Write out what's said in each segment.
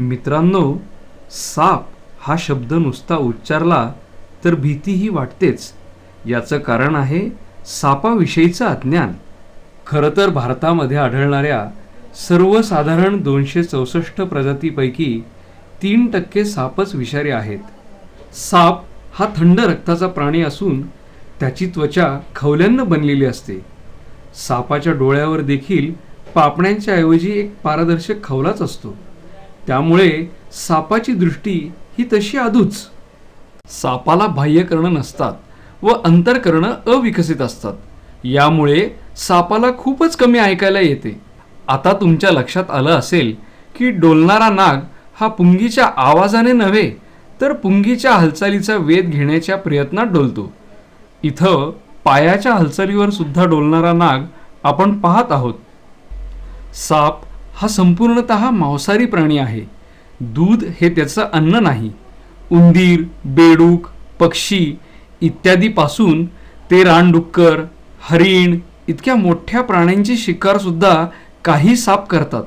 मित्रांनो साप हा शब्द नुसता उच्चारला तर भीतीही वाटतेच. याचं कारण आहे सापाविषयीचं अज्ञान. खरं तर भारतामध्ये आढळणाऱ्या सर्वसाधारण दोनशे चौसष्ट प्रजातीपैकी तीन टक्के सापच विषारी आहेत. साप हा थंड रक्ताचा प्राणी असून त्याची त्वचा खवल्यांना बनलेली असते. सापाच्या डोळ्यावर देखील पापण्यांच्या ऐवजी एक पारदर्शक खवलाच असतो. त्यामुळे सापाची दृष्टी ही तशी अधूच. सापाला बाह्य करणं नसतात व अंतर करणं अविकसित असतात. यामुळे सापाला खूपच कमी ऐकायला येते. आता तुमच्या लक्षात आलं असेल की डोलणारा नाग हा पुंगीच्या आवाजाने नव्हे तर पुंगीच्या हालचालीचा वेध घेण्याच्या प्रयत्नात डोलतो. इथं पायाच्या हालचालीवर सुद्धा डोलणारा नाग आपण पाहत आहोत. साप हा संपूर्णत मांसाहारी प्राणी आहे. दूध हे त्याचं अन्न नाही. उंदीर बेडूक पक्षी इत्यादीपासून ते रानडुक्कर हरिण इतक्या मोठ्या प्राण्यांची शिकार सुद्धा काही साप करतात.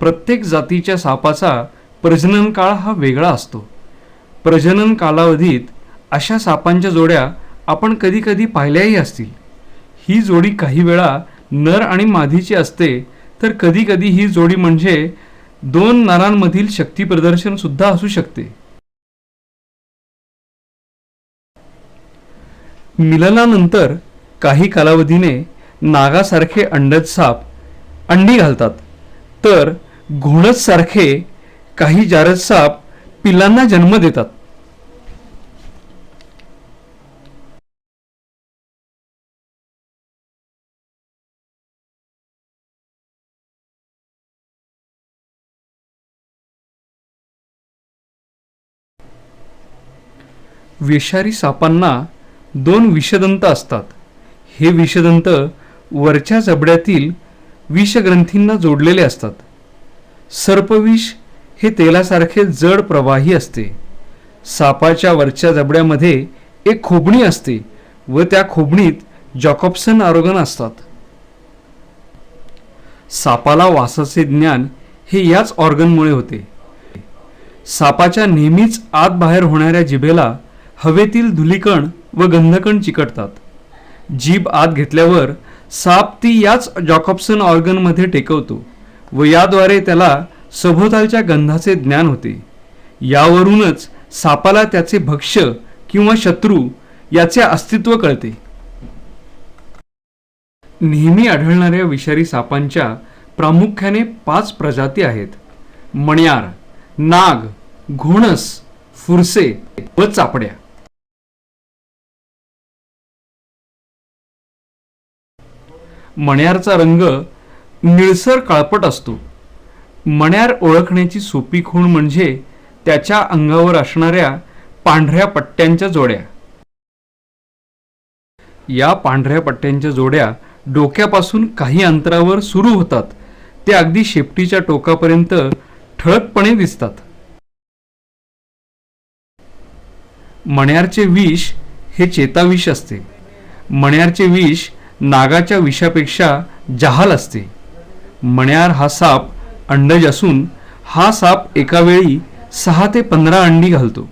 प्रत्येक जातीच्या सापाचा प्रजनन काळ हा वेगळा असतो. प्रजनन कालावधीत अशा सापांच्या जोड्या आपण कधीकधी पाहिल्याही असतील. ही जोडी काही वेळा नर आणि मादीची असते तर कधीकधी ही जोडी म्हणजे दोन नरांमधील शक्ती प्रदर्शन सुद्धा असू शकते. मिलनानंतर काही कालावधीने नागासारखे अंडज साप अंडी घालतात. तर घोणस सारखे काही जारज साप पिलांना जन्म देतात. विषारी सापांना दोन विषदंत असतात. हे विषदंत वरच्या जबड्यातील विषग्रंथींना जोडलेले असतात. सर्पविष हे तेलासारखे जड प्रवाही असते. सापाच्या वरच्या जबड्यामध्ये एक खोबणी असते व त्या खोबणीत जॉकॉप्सन आरोगन असतात. सापाला वासाचे ज्ञान हे याच ऑर्गनमुळे होते. सापाच्या नेहमीच आत बाहेर होणाऱ्या जिभेला हवेतील धुलीकण व गंधकण चिकटतात. जीभ आत घेतल्यावर साप ती याच जॉकॉप्सन ऑर्गनमध्ये टेकवतो व याद्वारे त्याला सभोवतालच्या गंधाचे ज्ञान होते. यावरूनच सापाला त्याचे भक्ष्य किंवा शत्रू याचे अस्तित्व कळते. नेहमी आढळणाऱ्या विषारी सापांच्या प्रामुख्याने पाच प्रजाती आहेत. मण्यार नाग घोणस फुरसे व चापड्या. मण्यारचा रंग निळसर काळपट असतो. मण्यार ओळखण्याची सोपी खूण म्हणजे त्याच्या अंगावर असणाऱ्या पांढऱ्या पट्ट्यांच्या जोड्या. या पांढऱ्या पट्ट्यांच्या जोड्या डोक्यापासून काही अंतरावर सुरू होतात. ते अगदी शेपटीच्या टोकापर्यंत ठळकपणे दिसतात मण्यारचे विष हे चेताविष असते. मण्यारचे विष नागाच्या विषापेक्षा जहाल असते. मण्यार हा साप अंडज असून हा साप एका वेळी सहा ते पंधरा अंडी घालतो.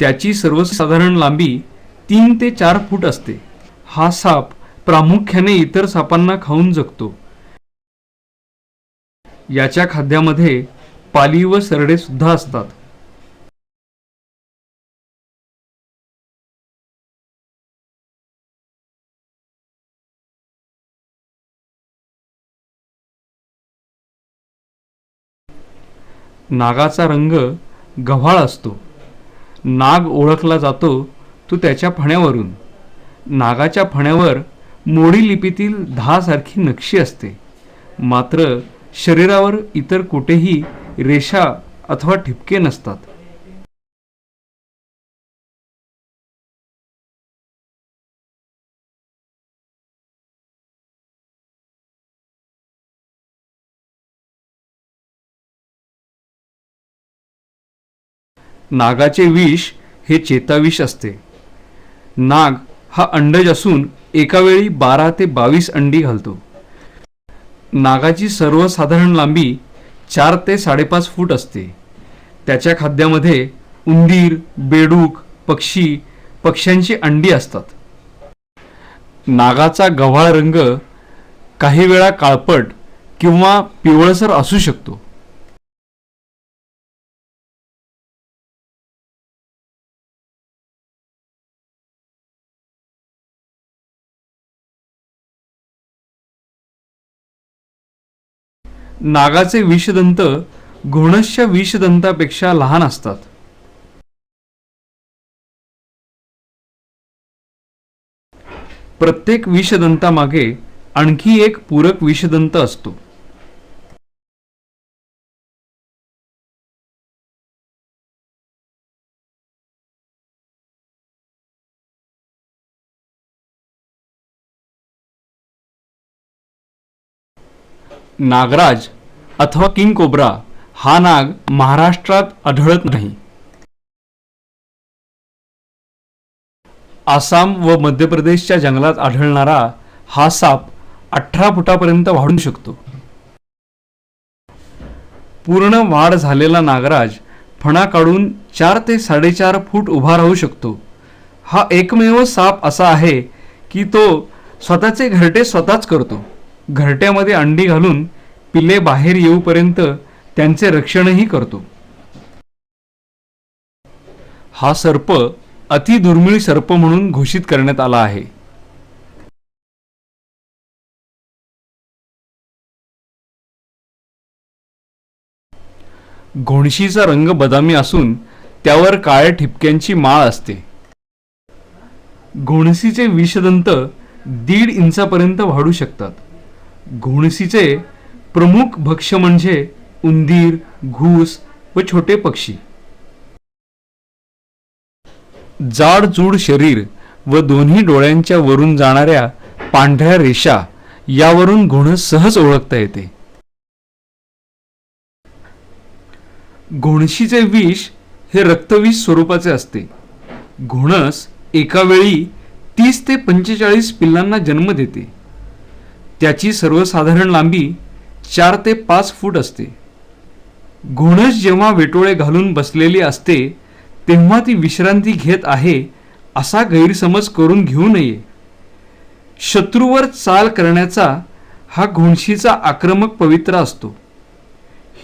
त्याची सर्वसाधारण लांबी तीन ते चार फूट असते. हा साप प्रामुख्याने इतर सापांना खाऊन जगतो. याच्या खाद्यामध्ये पाली व सरडे सुद्धा असतात. नागाचा रंग गव्हाळ असतो. नाग ओळखला जातो तो त्याच्या फण्यावरून. नागाच्या फण्यावर मोडी लिपीतील दहासारखी नक्षी असते. मात्र शरीरावर इतर कुठेही रेषा अथवा ठिपके नसतात. नागाचे विष हे चेताविष असते. नाग हा अंडज असून एकावेळी बारा ते बावीस अंडी घालतो. नागाची सर्वसाधारण लांबी चार ते साडेपाच फूट असते. त्याच्या खाद्यामध्ये उंदीर बेडूक पक्षी पक्ष्यांची अंडी असतात. नागाचा गव्हाळ रंग काही वेळा काळपट किंवा पिवळसर असू शकतो. नागाचे विषदंत घोणसच्या विषदंतापेक्षा लहान असतात. प्रत्येक विषदंतामागे आणखी एक पूरक विषदंत असतो. नागराज अथवा किंग कोब्रा हा नाग महाराष्ट्रात आढळत नाही. आसाम व मध्य प्रदेशच्या जंगलात आढळणारा हा साप अठरा फुटापर्यंत वाढू शकतो. पूर्ण वाढ झालेला नागराज फणा काढून चार ते साडेचार फूट उभा राहू शकतो. हा एकमेव साप असा आहे की तो स्वतःचे घरटे स्वतःच करतो. घरट्यामध्ये अंडी घालून पिल्ले बाहेर येऊपर्यंत त्यांचे रक्षणही करतो. हा सर्प अति दुर्मिळ सर्प म्हणून घोषित करण्यात आला आहे. घोणशीचा रंग बदामी असून त्यावर काळ्या ठिपक्यांची माळ असते. घोणसीचे विषदंत दीड इंचापर्यंत वाढू शकतात. घोणसीचे प्रमुख भक्ष म्हणजे उंदीर घूस व छोटे पक्षी. जाडजूड शरीर व दोन्ही डोळ्यांच्या वरून जाणाऱ्या पांढऱ्या रेषा यावरून घोणस सहज ओळखता येते. घोणशीचे विष हे रक्तविष स्वरूपाचे असते. घोणस एका वेळी तीस ते पंचेचाळीस पिल्लांना जन्म देते. त्याची सर्वसाधारण लांबी चार ते पाच फूट असते. घोणस जेव्हा वेटोळे घालून बसलेली असते तेव्हा ती विश्रांती घेत आहे असा गैरसमज करून घेऊ नये. शत्रूवर चाल करण्याचा हा घोणशीचा आक्रमक पवित्रा असतो.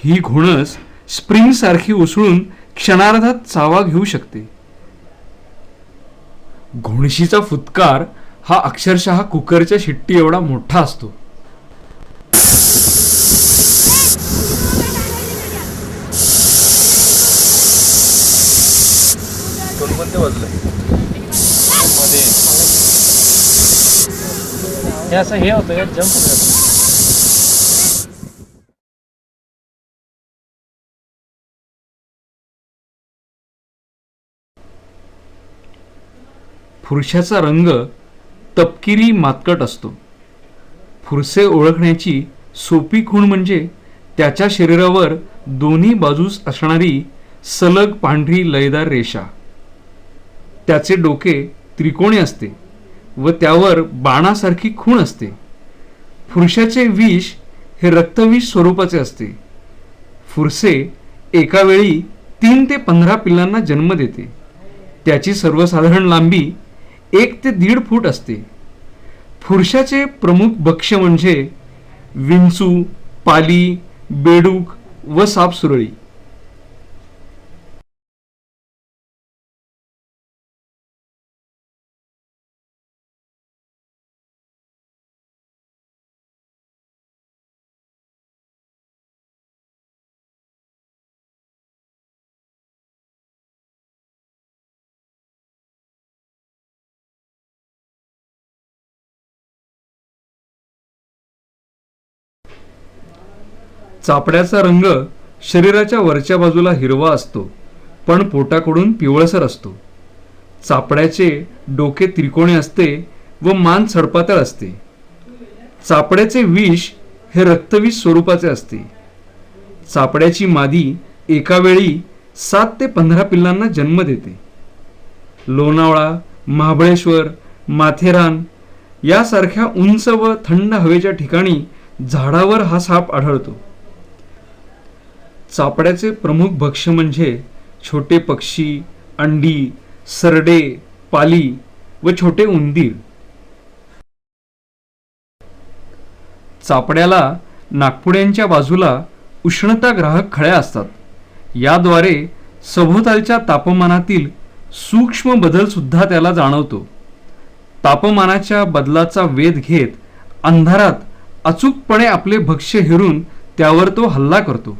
ही घोणस स्प्रिंग सारखी उसळून क्षणार्धात चावा घेऊ शकते. घोणशीचा फुतकार हा अक्षरशः कुकरच्या शिट्टी एवढा मोठा असतो. हे असं हे होतं का? जंप होतं. फुरशाचा रंग तपकिरी मातकट असतो. फुरसे ओळखण्याची सोपी खूण म्हणजे त्याच्या शरीरावर दोन्ही बाजूस असणारी सलग पांढरी लयदार रेषा. त्याचे डोके त्रिकोणी असते व त्यावर बाणासारखी खूण असते. फुरशाचे विष हे रक्तविष स्वरूपाचे असते. फुरसे एकावेळी तीन ते पंधरा पिल्लांना जन्म देते. त्याची सर्वसाधारण लांबी एक ते दीड फूट असते. फुरशाचे प्रमुख भक्ष्य म्हणजे विंचू पाली बेडूक व सापसुरळी. चापड्याचा रंग शरीराच्या वरच्या बाजूला हिरवा असतो पण पोटाकडून पिवळसर असतो. चापड्याचे डोके त्रिकोणी असते व मान सडपातळ असते. चापड्याचे विष हे रक्तविष स्वरूपाचे असते. चापड्याची मादी एकावेळी सात ते पंधरा पिल्लांना जन्म देते. लोणावळा महाबळेश्वर माथेरान यासारख्या उंच व थंड हवेच्या ठिकाणी झाडावर हा साप आढळतो. चापड्याचे प्रमुख भक्ष्य म्हणजे छोटे पक्षी अंडी सरडे पाली व छोटे उंदीर. चापड्याला नागपुड्यांच्या बाजूला उष्णताग्राहक खळ्या असतात. याद्वारे सभोवतालच्या तापमानातील सूक्ष्म बदल सुद्धा त्याला जाणवतो. तापमानाच्या बदलाचा वेध घेत अंधारात अचूकपणे आपले भक्ष्य हेरून त्यावर तो हल्ला करतो.